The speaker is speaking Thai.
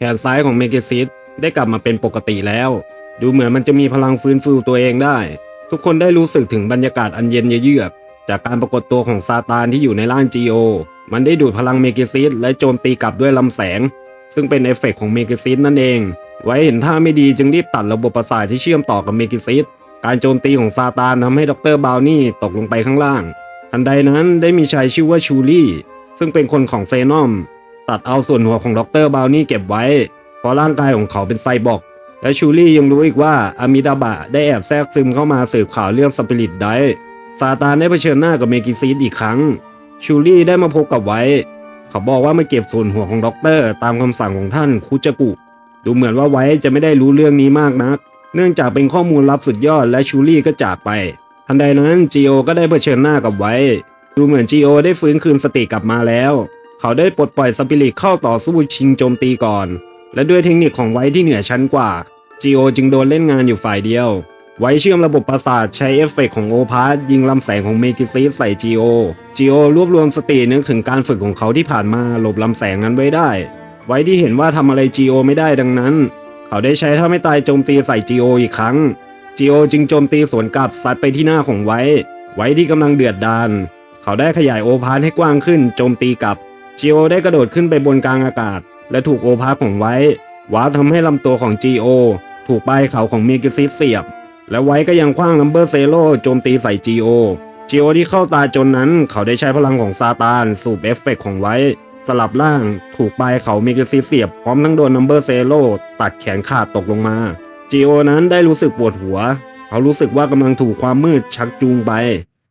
แขนซ้ายของเมเกซิสได้กลับมาเป็นปกติแล้ว ดูเหมือนมันจะมีพลังฟื้นฟูตัวเองได้ ทุกคนได้รู้สึกถึงบรรยากาศอันเย็นเยือก จากการปรากฏตัวของซาตานที่อยู่ในร่างจีโอ มันได้ดูดพลังเมเกซิสและโจมตีกลับด้วยลำแสง ซึ่งเป็นเอฟเฟกต์ของเมเกซิสนั่นเอง ไว้เห็นท่าไม่ดีจึงรีบตัดระบบประสาทที่เชื่อมต่อกับเมเกซิสการโจมตีของซาตานทำให้ดรบาวนี่ตกลงไปข้างล่าง ทันใดนั้นได้มีชายชื่อว่าชูลี่ ซึ่งเป็นคนของเซนอม ตัดเอาส่วนหัวของดรบาวนี่เก็บไว้ เพราะร่างกายของเขาเป็นไซบอร์กและชูลี่ยังรู้อีกว่าอามิดาบะได้แอบแทรกซึมเข้ามาสืบข่าวเรื่องสปิริตได้ซาตานได้เผชิญหน้ากับเมกิซีดอีกครั้ง ชูลี่ได้มาพบกับไว้ เขาบอกว่ามาเก็บส่วนหัวของด็อกเตอร์ตามคำสั่งของท่านคุจกุ ดูเหมือนว่าไว้จะไม่ได้รู้เรื่องนี้มากนัก เนื่องจากเป็นข้อมูลลับสุดยอดและชูลี่ก็จากไป ทันใดนั้นจีโอก็ได้เผชิญหน้ากับไว้ ดูเหมือนจีโอได้ฟื้นคืนสติกลับมาแล้ว เขาได้ปลดปล่อยสปิริตเข้าต่อสู้ชิงโจมตีก่อน และด้วยเทคนิคของไว้ที่เหนือชั้นกว่าจีโอจึงโดนเล่นงานอยู่ฝ่ายเดียว ไว้เชื่อมระบบประสาทใช้เอฟเฟกต์ของโอพาร์ยิงลำแสงของเมกิซิสใส่จีโอจีโอรวบรวมสตินึกถึงการฝึกของเขาที่ผ่านมาหลบลำแสงนั้นไว้ได้ ไว้ที่เห็นว่าทำอะไรจีโอไม่ได้ดังนั้น เขาได้ใช้ถ้าไม่ตายโจมตีใส่จีโออีกครั้งจีโอจึงโจมตีสวนกลับซัดไปที่หน้าของไว้ ไว้ที่กำลังเดือดดาลเขาได้ขยายโอพาร์ให้กว้างขึ้นโจมตีกลับ จีโอได้กระโดดขึ้นไปบนกลางอากาศ และถูกโอพาร์ของไว้วาร์ปทำให้ลำตัวของจีโอถูกปลายเขาของเมกิซิสเสียบ และไว้ก็ยังคว้างลัมเบอร์เซโลโจมตีใส่จีโอจีโอที่เข้าตาจนนั้นเขาได้ใช้พลังของซาตาน สูบเอฟเฟกต์ของไว้ สลับล่างถูกปลายเขาเมกาซิสเสียบพร้อมทั้งโดนนัมเบอร์เซโลตัดแขนขาดตกลงมาจีโอนั้นได้รู้สึกปวดหัว เขารู้สึกว่ากำลังถูกความมืดชักจูงไป